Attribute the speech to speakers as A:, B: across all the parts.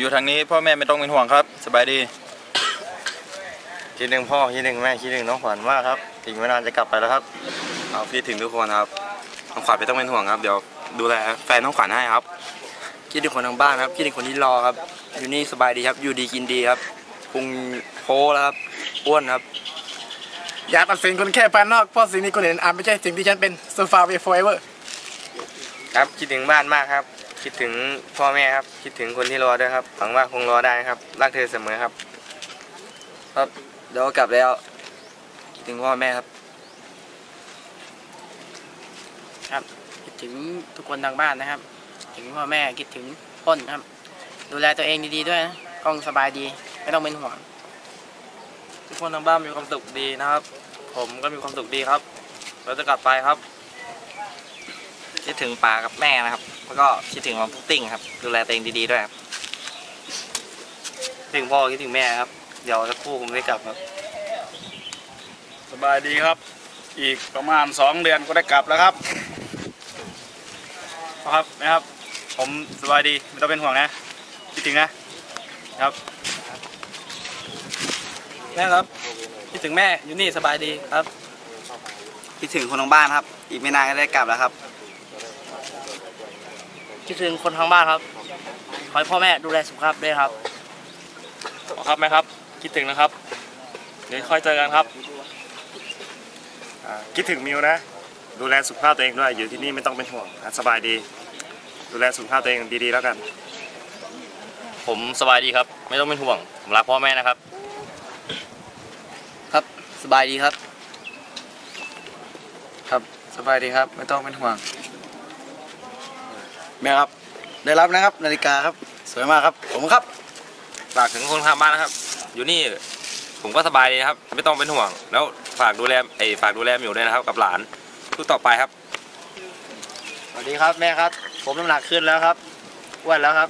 A: อยู่ทางนี้พ่อแม่ไม่ต้องเป็นห่วงครับ สบายดี
B: คิดถึงพ่อคิดถึงแม่คิดถึงน้องขวัญมากครับถึงเวลาจะกลับไปแล้วครับ
C: ครับคิดถึงทุกคนครับน้องขวัญไม่ต้องเป็นห่วงครับ เดี๋ยวดูแลแฟนน้องขวัญให้ครับ
B: คิดถึงคนทางบ้านครับ คิดถึงคนที่รอครับ อยู่นี่สบายดีครับ อยู่ดีกินดีครับพุงโพแล้วครับอ้วนครับ
D: อย่าตัดสินคนแค่ภายนอกเพราะสิ่งนี้คนเห็นอาจไม่ใช่สิ่งที่ฉันเป็น so far away forever
B: ครับคิดถึงบ้านมากครับ คิดถึงพ่อแม่ครับ คิดถึงคนที่รอด้วยครับ หวังว่าคงรอได้ครับ รักเธอเสมอครับ ครับเดี๋ยวกลับแล้ว คิดถึงพ่อแม่ครับ
E: ครับ คิดถึงทุกคนทางบ้านนะครับ ถึงพ่อแม่คิดถึงพ้นครับ ดูแลตัวเองดีๆด้วยนะกล้องสบายดี ไม่ต้องเป็นห่วง
B: ทุกคนทางบ้านมีความสุขดีนะครับ ผมก็มีความสุขดีครับ เราจะกลับไปครับ
F: คิดถึงปากับแม่นะครับ แล้วก็คิดถึงน้องพุกติ้งครับ ดูแลตัวเองดีๆด้วยครับ
B: คิดถึงพ่อคิดถึงแม่ครับ เดี๋ยวสักครู่ผมได้กลับครับ
D: สบายดีครับ อีกประมาณ 2 เดือนก็ได้กลับแล้วครับ
A: ครับนะครับ ผมสบายดีไม่ต้องเป็นห่วงนะคิดถึงนะครับ
B: แม่ครับคิดถึงแม่อยู่นี่สบายดีครับ
F: คิดถึงคนทางบ้านครับ อีกไม่นานก็ได้กลับแล้วครับ
E: คิดถึงคนทางบ้านครับ ขอให้พ่อแม่ดูแลสุขภาพด้วยครับ
B: ครับแม่ครับ คิดถึงนะครับ เดี๋ยวค่อยเจอกันครับ
C: คิดถึงมิวนะ ดูแลสุขภาพตัวเองด้วย อยู่ที่นี่ไม่ต้องเป็นห่วงนะสบายดี ดูแลสุขภาพตัวเองดีๆแล้วกัน
B: ผมสบายดีครับ ไม่ต้องเป็นห่วง ผมรักพ่อแม่นะครับ
F: ครับ สบายดีครับ
B: ครับ สบายดีครับ ไม่ต้องเป็นห่วง
F: แม่ครับ ได้รับนะครับนาฬิกาครับ สวยมากครับ ผมครับ
B: ฝากถึงคนทางบ้านนะครับ อยู่นี่ผมก็สบายดีนะครับ ไม่ต้องเป็นห่วง แล้วฝากดูแลไอ้ฝากดูแลหมิวด้วยนะครับ กับหลานทุกต่อไปครับ
F: สวัสดีครับแม่ครับ ผมน้ำหนักขึ้นแล้วครับอ้วนแล้วครับ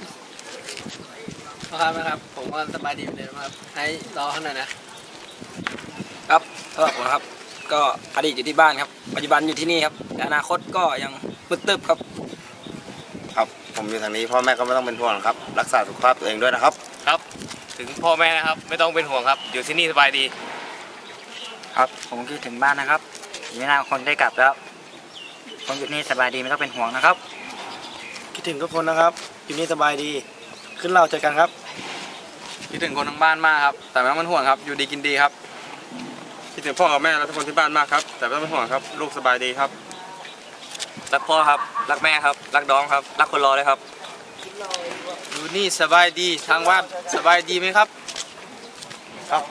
E: ครับนะครับ ผมก็สบายดีเหมือนเดิมครับ ให้รอข้างในนะ
F: ครับสำหรับผมนะครับ ก็อดีตอยู่ที่บ้านครับ ปัจจุบันอยู่ที่นี่ครับแต่อนาคตก็ยังมืดตึบครับ
B: ครับ ผมอยู่ทางนี้พ่อแม่ก็ไม่ต้องเป็นห่วงครับ รักษาสุขภาพตัวเองด้วยนะครับ
A: ครับ ถึงพ่อแม่นะครับ ไม่ต้องเป็นห่วงครับ อยู่ที่นี่สบายดี
F: ครับ ผมคิดถึงบ้านนะครับอีกไม่นานคนได้กลับแล้วผมอยู่นี่สบายดีไม่ต้องเป็นห่วงนะครับ
D: คิดถึงทุกคนนะครับ อยู่นี่สบายดี ขึ้นเราเจอกันครับ
B: คิดถึงคนทางบ้านมากครับ แต่ไม่ต้องเป็นห่วงครับ อยู่ดีกินดีครับ คิดถึงพ่อกับแม่และทุกคนที่บ้านมากครับ แต่ไม่ต้องเป็นห่วงครับ ลูกสบายดีครับ รักพ่อครับ รักแม่ครับ รักน้องครับ รักคนรอเลยครับ
A: อยู่นี่สบายดีทางบ้านสบายดีไหมครับ
D: ครับ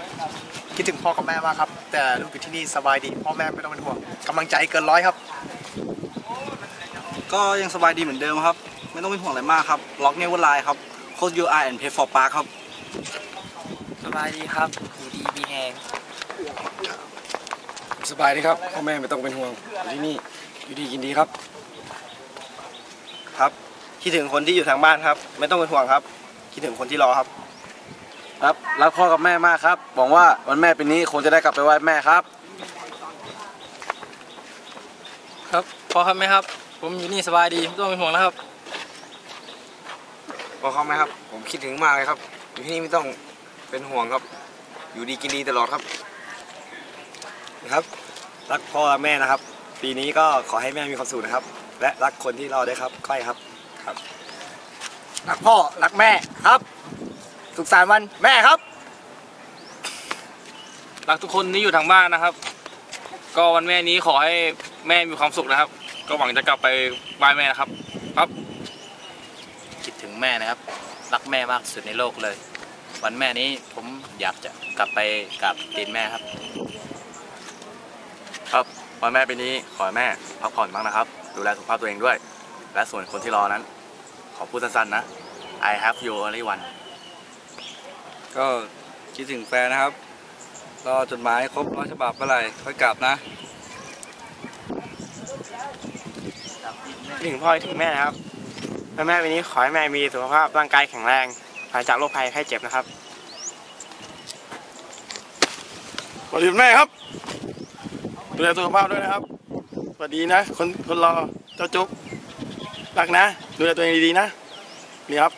D: คิดถึงพ่อกับแม่มากครับ แต่ลูกอยู่ที่นี่สบายดี พ่อแม่ไม่ต้องเป็นห่วงกำลังใจเกินร้อยครับ
F: ก็ยังสบายดีเหมือนเดิมครับ ไม่ต้องเป็นห่วงอะไรมากครับล็อกเนเวอร์ไลน์ครับโค้ด UI and pay for park ครับ
E: สบายดีครับอยู่ดีมีแหง
D: สบายดีครับพ่อแม่ไม่ต้องเป็นห่วงอยู่ที่นี่ อยู่ดีกินดีครับ
B: ครับคิดถึงคนที่อยู่ทางบ้านครับ ไม่ต้องเป็นห่วงครับ คิดถึงคนที่รอครับ
F: ครับรักพ่อกับแม่มากครับหวังว่าวันแม่ปีนี้คงจะได้กลับไปไหว้แม่ครับ
E: ครับพ่อครับแม่ครับ ผมอยู่นี่สบายดีไม่ต้องเป็นห่วงนะครับ
B: พ่อเขาไหมครับ ผมคิดถึงมากเลยครับ อยู่ที่นี่ไม่ต้องเป็นห่วงครับ อยู่ดีกินดีตลอดครับ
C: นะครับ รักพ่อและแม่นะครับ ปีนี้ก็ขอให้แม่มีความสุขนะครับ และรักคนที่รอด้วยครับก้อยครับ
D: รักพ่อรักแม่ครับ สุขสันต์วันแม่ครับ
A: รักทุกคนที่อยู่ทางบ้านนะครับ ก็วันแม่นี้ขอให้แม่มีความสุขนะครับ ก็หวังจะกลับไปไหว้แม่นะครับ ครับ
E: คิดถึงแม่นะครับ รักแม่มากที่สุดในโลกเลย วันแม่นี้ผมอยากจะกลับไปกราบตีนแม่ครับ
C: ครับ วันแม่ปีนี้ขอให้แม่พักผ่อนบ้างนะครับ ดูแลสุขภาพตัวเองด้วย และส่วนคนที่รอนั้น ขอพูดสั้นๆนะ I have you only one
F: ก็คิดถึงแฟนนะครับ รอจดหมายครบร้อยฉบับเมื่อไหร่ค่อยกลับนะ
B: คิดถึงพ่อคิดถึงแม่นะครับและแม่ปีนี้ขอให้แม่มีสุขภาพร่างกายแข็งแรงหายจากโรคภัยไข้เจ็บนะครับ
D: สวัสดีแม่ครับ ดูแลสุขภาพด้วยนะครับ สวัสดีนะ คนคนรอเจ้าจุ๊บรักนะ ดูแลตัวเองดีๆนะนี่ครับ